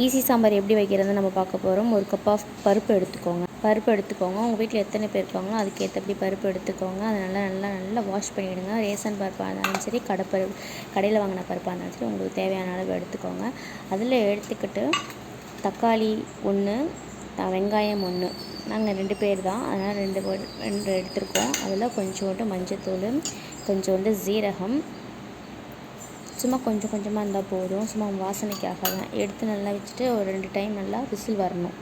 Easy sambar எப்படி வைக்கிறதுன்னு நம்ம பார்க்க போகிறோம் ஒரு கப் ஆஃப் பருப்பு எடுத்துக்கோங்க. பருப்பு எடுத்துக்கோங்க. உங்கள் வீட்டில் எத்தனை பேர் இருக்காங்களோ அதுக்கேற்றபடி பருப்பு எடுத்துக்கோங்க. அதை நல்லா நல்லா நல்லா வாஷ் பண்ணிவிடுங்க ரேஷன் பருப்பாக இருந்தாலும் சரி கடை பருப்பு கடையில் வாங்கின பருப்பாக இருந்தாலும் சரி உங்களுக்கு தேவையான அளவு எடுத்துக்கோங்க. அதில் எடுத்துக்கிட்டு தக்காளி ஒன்று வெங்காயம் ஒன்று நாங்கள் ரெண்டு பேர் தான். அதனால் ரெண்டு பேர் ரெண்டு எடுத்திருக்கோம். அதில் கொஞ்சோண்டு மஞ்சத்தூள் கொஞ்சோண்டு ஜீரகம் சும்மா கொஞ்சம் கொஞ்சமாக இருந்தால் போதும். சும்மா வாசனைக்காக தான். எடுத்து நல்லா வச்சுட்டு ஒரு ரெண்டு டைம் நல்லா விசில் வரணும்.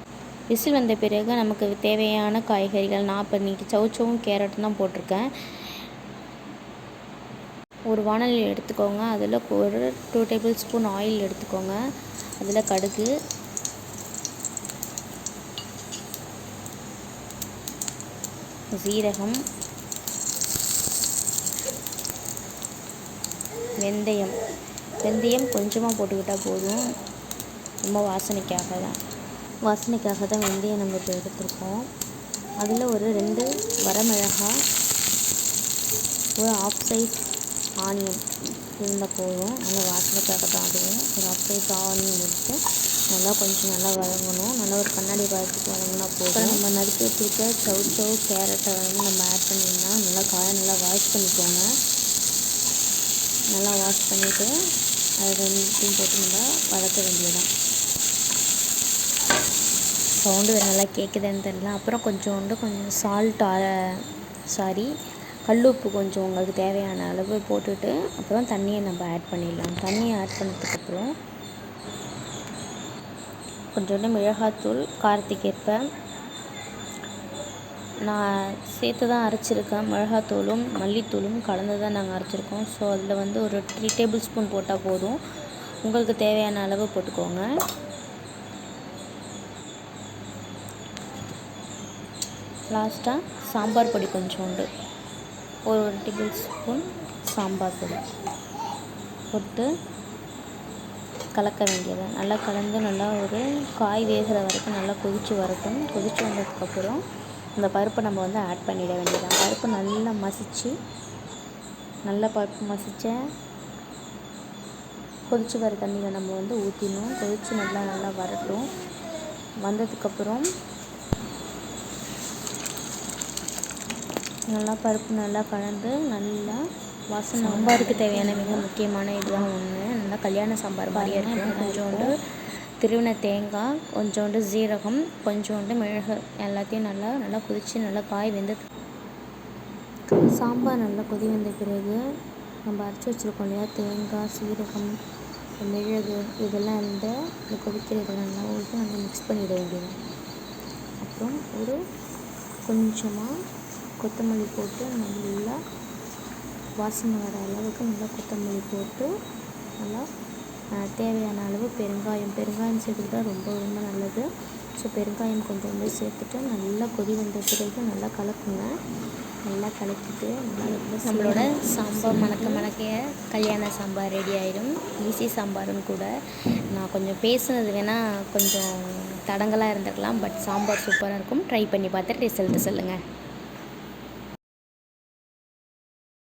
விசில் வந்த பிறகு நமக்கு தேவையான காய்கறிகள் நான் இப்போ இன்றைக்கி சவுச்சவும் கேரட்டும் தான் போட்டிருக்கேன். ஒரு வானல் எடுத்துக்கோங்க. அதில் ஒரு டூ டேபிள் ஸ்பூன் ஆயில் எடுத்துக்கோங்க. அதில் கடுகு. ஜீரகம் வெந்தயம். வெந்தயம் கொஞ்சமாக போட்டுக்கிட்டால் போதும். ரொம்ப வாசனைக்காக தான். வாசனைக்காக தான் வெந்தயம் நம்ம இப்போ எடுத்திருக்கோம். அதில் ஒரு ரெண்டு வரமிளகாய் ஒரு ஆஃப் சைஸ் ஆனியன் இருந்தால் போதும். நல்லா வாசனைக்காக தான் அதுவும். ஒரு ஆஃப் சைஸ் ஆனியன் எடுத்து நல்லா கொஞ்சம் நல்லா வதங்கணும். நல்லா ஒரு கண்ணாடி பழத்துக்கு வதங்கினா போதும். நம்ம நறுக்கி வச்சுருக்க சவு சவு கேரட்டை வந்து நம்ம ஆட் பண்ணிங்கன்னா நல்லா காயை நல்லா வாஷ் பண்ணிக்கோங்க. நல்லா வாஷ் பண்ணிவிட்டு அதை ரெண்டுத்தையும் போட்டு நல்லா வளர்க்க வேண்டியதான் சவுண்டு நல்லா கேட்குதுன்னு தெரியல. அப்புறம் கொஞ்சோண்டு கொஞ்சம் சால்ட் சாரி கல்லுப்பு கொஞ்சம் உங்களுக்கு தேவையான அளவு போட்டுட்டு அப்புறம் தண்ணியை நம்ம ஆட் பண்ணிடலாம். தண்ணியை ஆட் பண்ணதுக்கப்புறம் கொஞ்சோண்டு மிளகாத்தூள் காரத்துக்கு ஏற்ப நான் சேர்த்து தான் அரைச்சிருக்கேன். மிளகாத்தூளும் மல்லித்தூளும் கலந்து தான் நாங்கள் அரைச்சிருக்கோம். ஸோ அதில் வந்து ஒரு த்ரீ டேபிள் ஸ்பூன் போட்டால் போதும். உங்களுக்கு தேவையான அளவு போட்டுக்கோங்க. லாஸ்ட்டாக சாம்பார் பொடி கொஞ்சோண்டு. ஒரு ஒரு டேபிள் ஸ்பூன் சாம்பார் பொடி போட்டு கலக்க வேண்டியது. நல்லா கலந்து நல்லா ஒரு காய் வேகிற வரைக்கும் நல்லா கொதித்து வரட்டும். கொதித்து வந்ததுக்கப்புறம் அந்த பருப்பை நம்ம வந்து ஆட் பண்ணிட வேண்டியதான் பருப்பு நல்லா மசித்து நல்லா பருப்பு மசித்த கொதித்து வர தண்ணியில் நம்ம வந்து ஊற்றிடணும் கொதித்து நல்லா நல்லா வரட்டும். வந்ததுக்கப்புறம் நல்லா பருப்பு நல்லா கலந்து நல்லா வாசனை சாம்பாருக்கு தேவையான மிக முக்கியமான இதுதான் ஒன்று நல்லா கல்யாண சாம்பார் மாதிரியே இருக்கும் கொஞ்சோண்டு திருவின தேங்காய் கொஞ்சோண்டு ஜீரகம் கொஞ்சோண்டு மிளகு. எல்லாத்தையும் நல்லா நல்லா கொதித்து நல்லா காய் வெந்து சாம்பார் நல்லா கொதி வந்த பிறகு நம்ம அரைச்சி வச்சுருக்கோம் இல்லையா? தேங்காய் சீரகம் மிளகு இதெல்லாம் இந்த கொதிக்கிற இதெல்லாம் நல்லா ஊற்றி நல்லா மிக்ஸ் பண்ணிட வேண்டியது அப்புறம் ஒரு கொஞ்சமாக கொத்தமல்லி போட்டு நல்லா வாசனை வர அளவுக்கு நல்லா கொத்தமல்லி போட்டு நல்லா தேவையான அளவு பெருங்காயம். பெருங்காயம் சேர்த்துக்கிட்டா ரொம்ப ரொம்ப நல்லது. ஸோ பெருங்காயம் கொஞ்சோண்டு சேர்த்துட்டு நல்லா கொதி வந்த பிறகு நல்லா கலக்குங்க. நல்லா கலக்கிட்டு நல்லா நம்மளோட சாம்பார் மணக்க மணக்கைய கல்யாண சாம்பார் ரெடி ஆயிடும் ஈஸி சாம்பாரும் கூட. நான் கொஞ்சம் பேசுனது வேணால் கொஞ்சம் தடங்களாக இருந்திருக்கலாம் பட் சாம்பார் சூப்பராக இருக்கும். ட்ரை பண்ணி பார்த்துட்டு ரிசல்ட்டு சொல்லுங்கள்